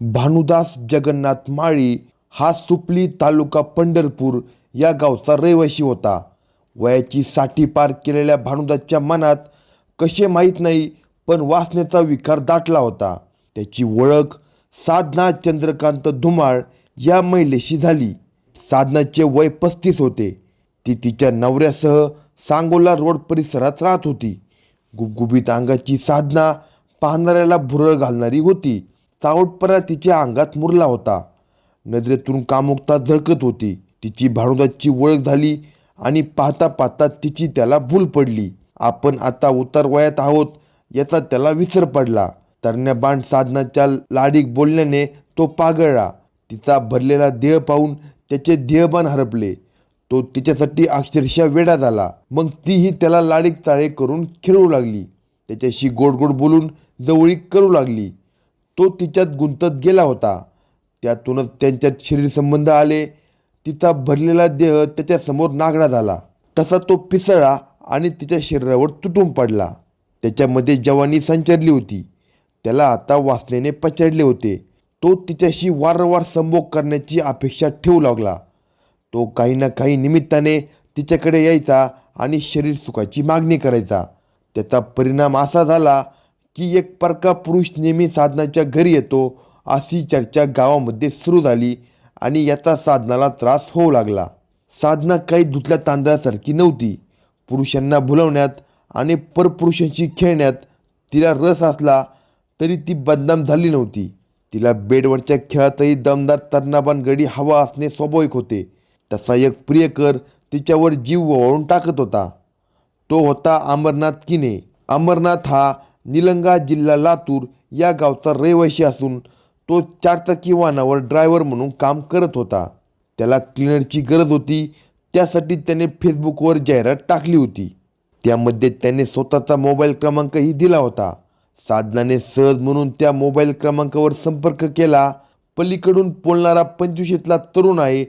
भानुदास जगन्नाथ माळी हा सुपली तालुका पंढरपूर या गावचा रहिवाशी होता. वयाची साठी पार केलेल्या भानुदासच्या मनात कसे माहीत नाही पण वासनेचा विकार दाटला होता. त्याची ओळख साधना चंद्रकांत धुमाळ या महिलेशी झाली. साधनाचे वय पस्तीस होते. ती तिच्या नवऱ्यासह सांगोला रोड परिसरात राहत होती. गुबगुबीत अंगाची साधना पाहणाऱ्याला भुरळ घालणारी होती. चावटपणा तिच्या अंगात मुरला होता. नजरेतून कामुकता झळकत होती. तिची भानुदाची ओळख झाली आणि पाहता पाहता तिची त्याला भूल पडली. आपण आता उतार वयात आहोत याचा त्याला विसर पडला. तरण्याबाण साधनाच्या लाडीक बोलण्याने तो पागळला. तिचा भरलेला देह पाहून त्याचे देहबान हरपले. तो तिच्यासाठी अक्षरशः वेडा झाला. मग तीही त्याला लाडीक चाळे करून खेळू लागली. त्याच्याशी गोड गोड बोलून जवळीक करू लागली. तो तिच्यात गुंतत गेला होता. त्यातूनच त्यांच्यात शरीर संबंध आले. तिचा भरलेला देह त्याच्यासमोर नागडा झाला. तसा तो पिसळला आणि तिच्या शरीरावर तुटून पडला. त्याच्यामध्ये जवानी संचरली होती. त्याला आता वासनेने पचडले होते. तो तिच्याशी वारंवार संभोग करण्याची अपेक्षा ठेवू लागला. तो काही ना काही निमित्ताने तिच्याकडे यायचा आणि शरीर सुखाची मागणी करायचा. त्याचा परिणाम असा झाला की एक परका पुरुष नेहमी साधनाच्या घरी येतो अशी चर्चा गावामध्ये सुरू झाली आणि याचा साधनाला त्रास होऊ लागला. साधना काही धुतल्या तांदळासारखी नव्हती. पुरुषांना भुलवण्यात आणि परपुरुषांशी खेळण्यात तिला रस असला तरी ती बदनाम झाली नव्हती. तिला बेडवरच्या खेळातही दमदार तरणाबान गडी हवा असणे स्वाभाविक होते. तसा एक प्रियकर तिच्यावर जीव ओवाळून टाकत होता. तो होता अमरनाथ किने. अमरनाथ हा निलंगा जिल्हा लातूर या गावचा रहिवाशी असून तो चारचाकी वाहनावर ड्रायव्हर म्हणून काम करत होता. त्याला क्लिनरची गरज होती. त्यासाठी त्याने फेसबुकवर जाहिरात टाकली होती. त्यामध्ये त्याने स्वतःचा मोबाईल क्रमांकही दिला होता. साधनाने सहज म्हणून त्या मोबाईल क्रमांकावर संपर्क केला. पलीकडून बोलणारा पंचवीशीतला तरुण आहे.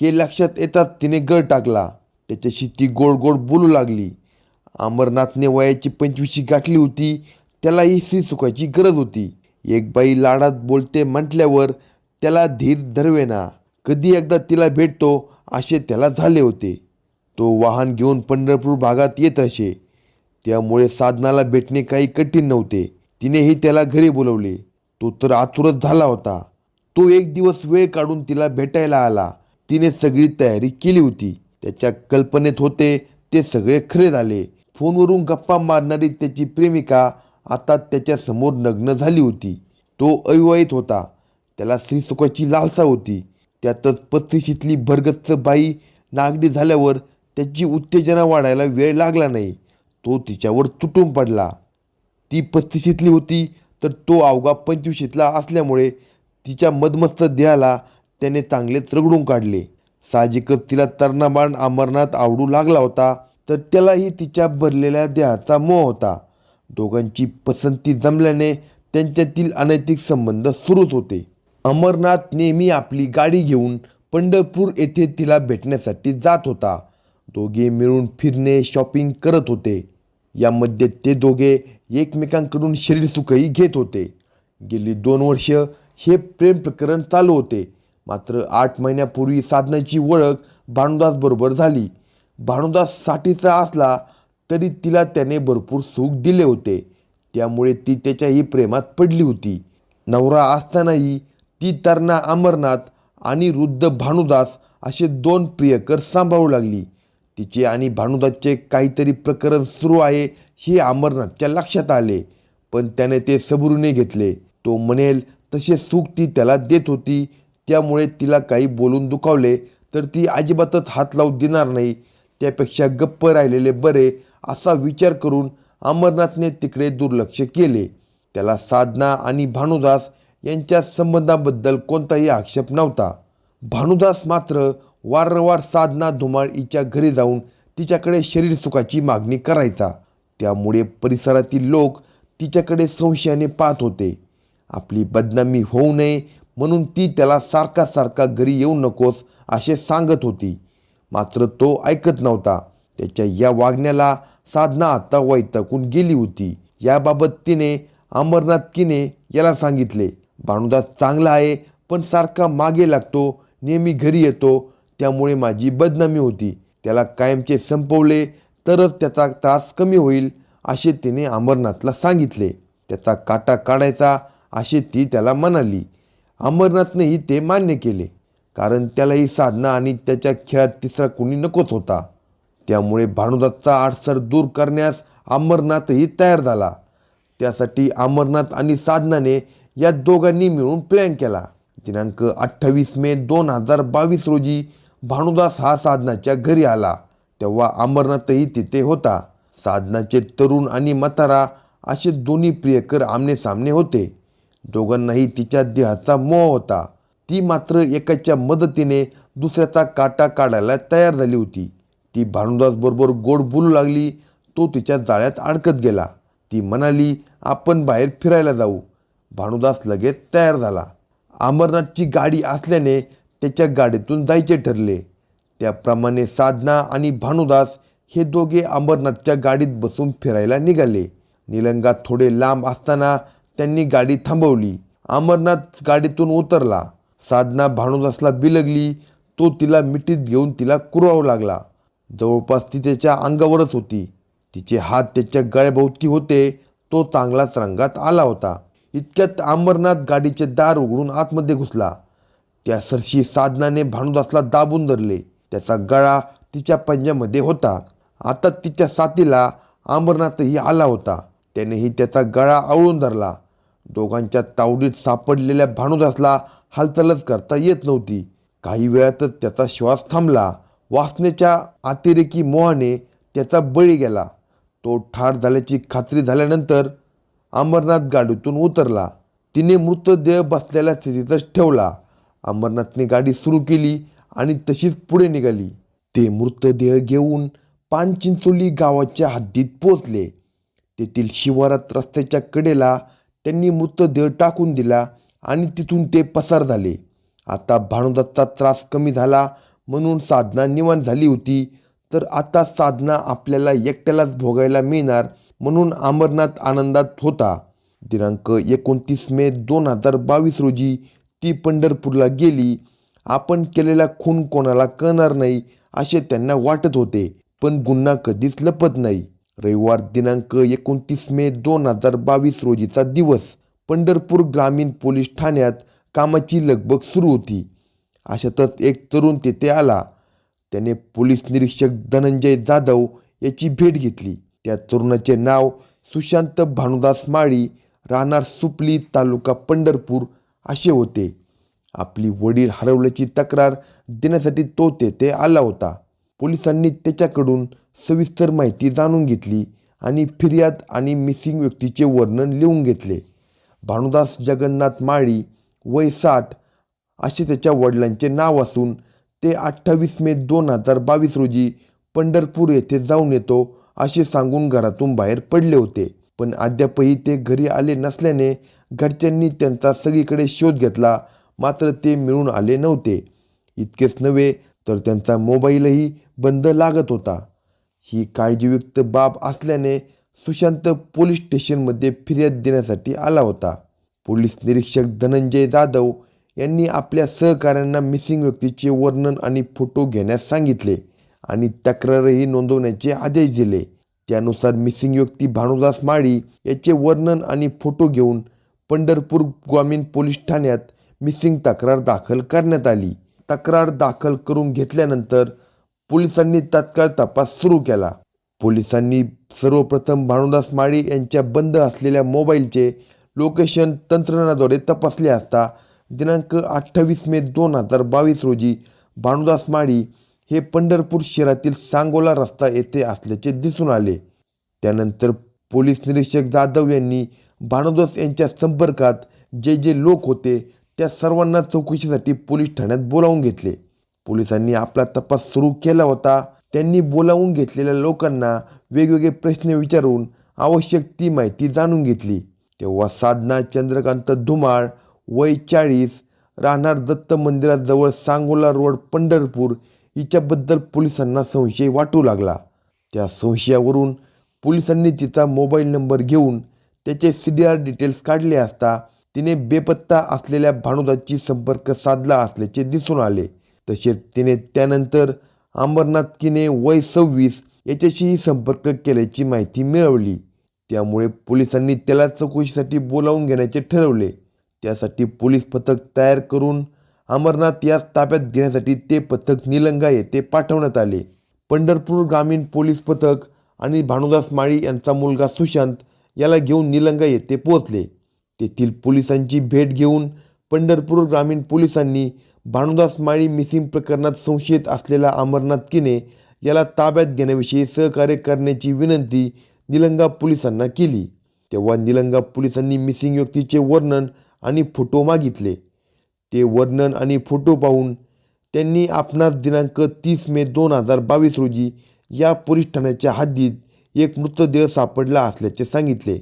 हे लक्षात येताच तिने गळ टाकला. त्याच्याशी ती गोड गोड बोलू लागली. अमरनाथने वयाची पंचवीशी गाठली होती. त्यालाही सी सुखाची गरज होती. एक बाई लाडात बोलते म्हटल्यावर त्याला धीर धरवेना. कधी एकदा तिला भेटतो असे त्याला झाले होते. तो वाहन घेऊन पंढरपूर भागात येत असे. त्यामुळे साधनाला भेटणे काही कठीण नव्हते. तिनेही त्याला घरी बोलवले. तो तर आतुरच झाला होता. तो एक दिवस वेळ काढून तिला भेटायला आला. तिने सगळी तयारी केली होती. त्याच्या कल्पनेत होते ते सगळे खरे झाले. फोनवरून गप्पा मारणारी त्याची प्रेमिका आता त्याच्यासमोर नग्न झाली होती. तो अविवाहित होता. त्याला श्रीसुखाची लालसा होती. त्यातच पस्तीशीतली भरगच्च बाई नागडी झाल्यावर त्याची उत्तेजना वाढायला वेळ लागला नाही. तो तिच्यावर तुटून पडला. ती पस्तीशीतली होती तर तो अवघा पंचवीशीतला असल्यामुळे तिच्या मदमस्त देहाला त्याने चांगलेच रगडून काढले. साहजिकच तिला तरणाबाण अमरनाथ आवडू लागला होता तर त्यालाही तिच्या भरलेल्या देहाचा मोह होता. दोघांची पसंती जमल्याने त्यांच्यातील अनैतिक संबंध सुरूच होते. अमरनाथ नेहमी आपली गाडी घेऊन पंढरपूर येथे तिला भेटण्यासाठी जात होता. दोघे मिळून फिरणे शॉपिंग करत होते. यामध्ये ते दोघे एकमेकांकडून शरीरसुखही घेत होते. गेली दोन वर्ष हे प्रेम प्रकरण चालू होते. मात्र आठ महिन्यापूर्वी साधनाची ओळख भानुदासबरोबर झाली. भानुदास साठीचा असला तरी तिला त्याने भरपूर सुख दिले होते. त्यामुळे ती त्याच्याही प्रेमात पडली होती. नवरा असतानाही ती तरणा अमरनाथ आणि वृद्ध भानुदास असे दोन प्रियकर सांभाळू लागली. तिचे आणि भानुदासचे काहीतरी प्रकरण सुरू आहे हे अमरनाथच्या लक्षात आले. पण त्याने ते सबुरीने घेतले. तो म्हणेल तसे सुख ती त्याला देत होती. त्यामुळे तिला काही बोलून दुखावले. तर ती अजिबातच हात लावू देणार नाही. त्यापेक्षा गप्प राहिलेले बरे. असा विचार करून अमरनाथने तिकडे दुर्लक्ष केले. त्याला साधना आणि भानुदास यांच्या संबंधाबद्दल कोणताही आक्षेप नव्हता. भानुदास मात्र वारंवार साधना धुमाळ हिच्या घरी जाऊन तिच्याकडे शरीर सुखाची मागणी करायचा. त्यामुळे परिसरातील लोक तिच्याकडे संशयाने पाहत होते. आपली बदनामी होऊ नये म्हणून ती त्याला सारखा सारखा घरी येऊ नकोस असे सांगत होती. मात्र तो ऐकत नव्हता. त्याच्या या वागण्याला साधना आता वैताकून गेली होती याबाबत तिने अमरनाथ किने याला सांगितले. भानुदास चांगला आहे पण सारखा मागे लागतो नेहमी घरी येतो त्यामुळे माझी बदनामी होती. त्याला कायमचे संपवले तरच त्याचा त्रास कमी होईल असे तिने अमरनाथला सांगितले. त्याचा काटा काढायचा असे ती त्याला म्हणाली. अमरनाथनेही ते मान्य केले कारण त्यालाही साधना आणि त्याच्या खेळात तिसरा कुणी नकोच होता. त्यामुळे भानुदासचा अडसर दूर करण्यास अमरनाथही तयार झाला. त्यासाठी अमरनाथ आणि साधनाने या दोघांनी मिळून प्लॅन केला. दिनांक अठ्ठावीस मे दोन हजार बावीस रोजी भानुदास हा साधनाच्या घरी आला. तेव्हा अमरनाथही तिथे होता. साधनाचे तरुण आणि मतारा असे दोन्ही प्रियकर आमनेसामने होते. दोघांनाही तिच्या देहाचा मोह होता. ती मात्र एकाच्या मदतीने दुसऱ्याचा काटा काढायला तयार झाली होती. ती भानुदासबरोबर गोड बोलू लागली. तो तिच्या जाळ्यात अडकत गेला. ती म्हणाली आपण बाहेर फिरायला जाऊ. भानुदास लगेच तयार झाला. अमरनाथची गाडी असल्याने त्याच्या गाडीतून जायचे ठरले. त्याप्रमाणे साधना आणि भानुदास हे दोघे अमरनाथच्या गाडीत बसून फिरायला निघाले. निलंगा थोडे लांब असताना त्यांनी गाडी थांबवली. अमरनाथ गाडीतून उतरला. साधना भानुदासला बिलगली. तो तिला मिठीत घेऊन तिला कुरवावू लागला. जवळपास ती त्याच्या अंगावरच होती. तिचे हात त्याच्या गळ्याभोवती होते. तो चांगलाच रंगात आला होता. इतक्यात अमरनाथ गाडीचे दार उघडून आतमध्ये घुसला. त्या सरशी साधनाने भानुदासला दाबून धरले. त्याचा गळा तिच्या पंजामध्ये होता. आता तिच्या साथीला अमरनाथही आला होता. त्यानेही त्याचा गळा आवळून धरला. दोघांच्या तावडीत सापडलेल्या भानुदासला हालचालच करता येत नव्हती. काही वेळातच त्याचा श्वास थांबला. वासनेच्या अतिरेकी मोहाने त्याचा बळी गेला. तो ठार झाल्याची खात्री झाल्यानंतर अमरनाथ गाडीतून उतरला. तिने मृतदेह बसलेल्या स्थितीतच ठेवला. अमरनाथने गाडी सुरू केली आणि तशीच पुढे निघाली. ते मृतदेह घेऊन पानचिंचोली गावाच्या हद्दीत पोचले तेथील शिवारात रस्त्याच्या कडेला त्यांनी मृतदेह टाकून दिला आणि तिथून ते पसार झाले. आता भानुदत्ताचा त्रास कमी झाला म्हणून साधना निवांत झाली होती. तर आता साधना आपल्याला एकट्यालाच भोगायला मिळणार म्हणून अमरनाथ आनंदात होता. दिनांक एकोणतीस मे दोन हजार बावीस रोजी ती पंढरपूरला गेली. आपण केलेला खून कोणाला कळणार नाही असे त्यांना वाटत होते. पण गुन्हा कधीच लपत नाही. रविवार दिनांक एकोणतीस मे दोन हजार बावीस रोजीचा दिवस. पंढरपूर ग्रामीण पोलीस ठाण्यात कामाची लगबग सुरू होती. अशातच एक तरुण तेथे आला. त्याने पोलीस निरीक्षक धनंजय जाधव याची भेट घेतली. त्या तरुणाचे नाव सुशांत भानुदास माळी राहणार सुपली तालुका पंढरपूर असे होते. आपली वडील हरवल्याची तक्रार देण्यासाठी तो तेथे आला होता. पोलिसांनी त्याच्याकडून सविस्तर माहिती जाणून घेतली आणि फिर्याद आणि मिसिंग व्यक्तीचे वर्णन लिहून घेतले. भानुदास जगन्नाथ माळी वय साठ असे त्याच्या वडिलांचे नाव असून ते अठ्ठावीस मे दोन हजार बावीस रोजी पंढरपूर येथे जाऊन येतो असे सांगून घरातून बाहेर पडले होते. पण अद्यापही ते घरी आले नसल्याने घरच्यांनी त्यांचा सगळीकडे शोध घेतला मात्र ते मिळून आले नव्हते. इतकेच नव्हे तर त्यांचा मोबाईलही बंद लागत होता. ही काळजीयुक्त बाब असल्याने सुशांत पोलीस स्टेशनमध्ये फिर्याद देण्यासाठी आला होता. पोलीस निरीक्षक धनंजय जाधव यांनी आपल्या सहकाऱ्यांना मिसिंग व्यक्तीचे वर्णन आणि फोटो घेण्यास सांगितले आणि तक्रारही नोंदवण्याचे आदेश दिले. त्यानुसार मिसिंग व्यक्ती भानुदास माळी याचे वर्णन आणि फोटो घेऊन पंढरपूर ग्रामीण पोलीस ठाण्यात मिसिंग तक्रार दाखल करण्यात आली. तक्रार दाखल करून घेतल्यानंतर पोलिसांनी तात्काळ तपास सुरू केला. पोलिसांनी सर्वप्रथम भानुदास माळी यांच्या बंद असलेल्या मोबाईलचे लोकेशन तंत्रज्ञानाद्वारे तपासले असता दिनांक अठ्ठावीस मे दोन हजार बावीस रोजी भानुदास माळी हे पंढरपूर शहरातील सांगोला रस्ता येथे असल्याचे दिसून आले. त्यानंतर पोलीस निरीक्षक जाधव यांनी भानुदास यांच्या संपर्कात जे जे लोक होते त्या सर्वांना चौकशीसाठी पोलीस ठाण्यात बोलावून घेतले. पोलिसांनी आपला तपास सुरू केला होता. त्यांनी बोलावून घेतलेल्या लोकांना वेगवेगळे प्रश्न विचारून आवश्यक ती माहिती जाणून घेतली. तेव्हा साधना चंद्रकांत धुमाळ वय चाळीस राहणार दत्त मंदिराजवळ सांगोला रोड पंढरपूर. हिच्याबद्दल पोलिसांना संशय वाटू लागला. त्या संशयावरून पोलिसांनी तिचा मोबाईल नंबर घेऊन त्याचे सी डी आर डिटेल्स काढले असता तिने बेपत्ता असलेल्या भानुदाची संपर्क साधला असल्याचे दिसून आले. तसेच तिने त्यानंतर अंबरनाथकीने किने वय सव्वीस याच्याशीही संपर्क केल्याची माहिती मिळवली. त्यामुळे पोलिसांनी त्याला चौकशीसाठी बोलावून घेण्याचे ठरवले. त्यासाठी पोलीस पथक तयार करून अमरनाथ यास ताब्यात घेण्यासाठी ते पथक निलंगा येथे पाठवण्यात आले. पंढरपूर ग्रामीण पोलीस पथक आणि भानुदास माळी यांचा मुलगा सुशांत याला घेऊन निलंगा येथे पोहोचले. तेथील पोलिसांची भेट घेऊन पंढरपूर ग्रामीण पोलिसांनी भानुदास माळी मिसिंग प्रकरणात संशयित असलेला अमरनाथ किने याला ताब्यात घेण्याविषयी सहकार्य करण्याची विनंती निलंगा पोलिसांना केली. तेव्हा निलंगा पोलिसांनी मिसिंग व्यक्तीचे वर्णन आणि फोटो मागितले. ते वर्णन आणि फोटो पाहून त्यांनी आपणास दिनांक तीस मे दोन हजार बावीस रोजी या पोलीस ठाण्याच्या हद्दीत एक मृतदेह सापडला असल्याचे सांगितले.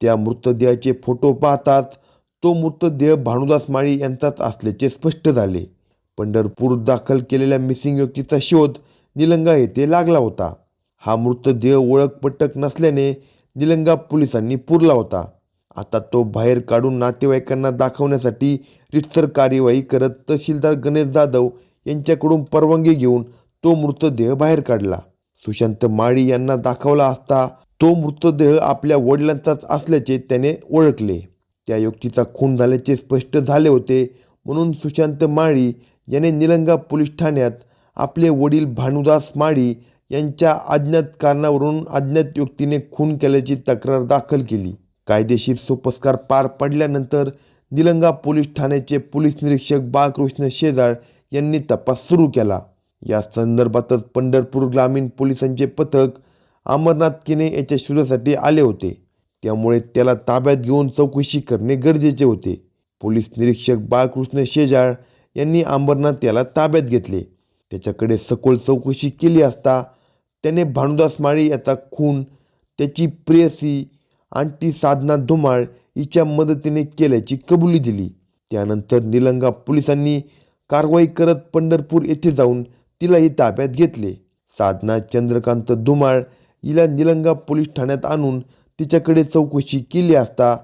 त्या मृतदेहाचे फोटो पाहताच तो मृतदेह भानुदास माळी यांचाच असल्याचे स्पष्ट झाले. पंढरपूर दाखल केलेल्या मिसिंग व्यक्तीचा शोध निलंगा येथे लागला होता. हा मृतदेह ओळख पटक नसल्याने निलंगा पोलिसांनी पुरला होता. आता तो बाहेर काढून नातेवाईकांना दाखवण्यासाठी रितसर कार्यवाही करत तहसीलदार गणेश जाधव यांच्याकडून परवानगी घेऊन तो मृतदेह बाहेर काढला. सुशांत माळी यांना दाखवला असता तो मृतदेह आपल्या वडिलांचाच असल्याचे त्याने ओळखले. त्या युक्तीचा खून झाल्याचे स्पष्ट झाले होते म्हणून सुशांत माळी याने निलंगा पोलीस ठाण्यात आपले वडील भानुदास माळी यांच्या अज्ञात कारणावरून अज्ञात युक्तीने खून केल्याची तक्रार दाखल केली. कायदेशीर सोपस्कार पार पडल्यानंतर निलंगा पोलीस ठाण्याचे पोलीस निरीक्षक बाळकृष्ण शेजाळ यांनी तपास सुरू केला. या संदर्भातच पंढरपूर ग्रामीण पोलिसांचे पथक अमरनाथ किने याच्या शोधासाठी आले होते. त्यामुळे त्याला ताब्यात घेऊन चौकशी करणे गरजेचे होते. पोलीस निरीक्षक बाळकृष्ण शेजाळ यांनी अंबरनाथ याला ताब्यात घेतले. त्याच्याकडे सखोल चौकशी केली असता त्याने भानुदास माळी याचा खून त्याची प्रेयसी आणि ती साधना धुमाळ हिच्या मदतीने केल्याची कबुली दिली. त्यानंतर निलंगा पोलिसांनी कारवाई करत पंढरपूर येथे जाऊन तिलाही ताब्यात घेतले. साधना चंद्रकांत धुमाळ हिला निलंगा पोलीस ठाण्यात आणून तिच्याकडे चौकशी केली असता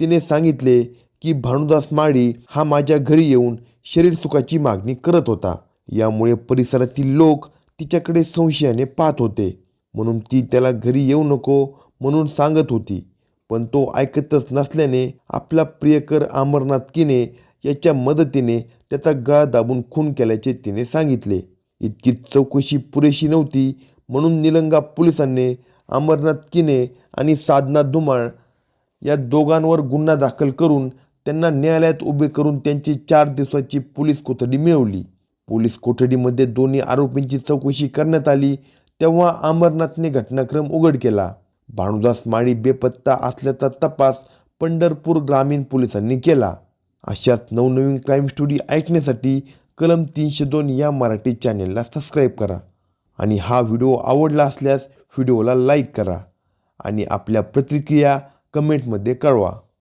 तिने सांगितले की भानुदास माळी हा माझ्या घरी येऊन शरीर सुखाची मागणी करत होता. यामुळे परिसरातील लोक तिच्याकडे संशयाने पाहत होते. म्हणून ती त्याला घरी येऊ नको म्हणून सांगत होती. पण तो ऐकतच नसल्याने आपला प्रियकर अमरनाथ किने याच्या मदतीने त्याचा गळा दाबून खून केल्याचे तिने सांगितले. इतकी चौकशी पुरेशी नव्हती म्हणून निलंगा पोलिसांनी अमरनाथ किने आणि साधना धुमाळ या दोघांवर गुन्हा दाखल करून त्यांना न्यायालयात उभे करून त्यांची चार दिवसाची पोलीस कोठडी मिळवली. पोलीस कोठडीमध्ये दोन्ही आरोपींची चौकशी करण्यात आली तेव्हा अमरनाथने घटनाक्रम उघड केला. भानुदास माळी बेपत्ता असल्याचा तपास पंढरपूर ग्रामीण पोलिसांनी केला. अशाच नवनवीन क्राईम स्टोरी ऐकण्यासाठी कलम तीनशे दोन या मराठी चॅनेलला सबस्क्राईब करा आणि हा व्हिडिओ आवडला असल्यास व्हिडिओला लाईक करा आणि आपल्या प्रतिक्रिया कमेंटमध्ये कळवा.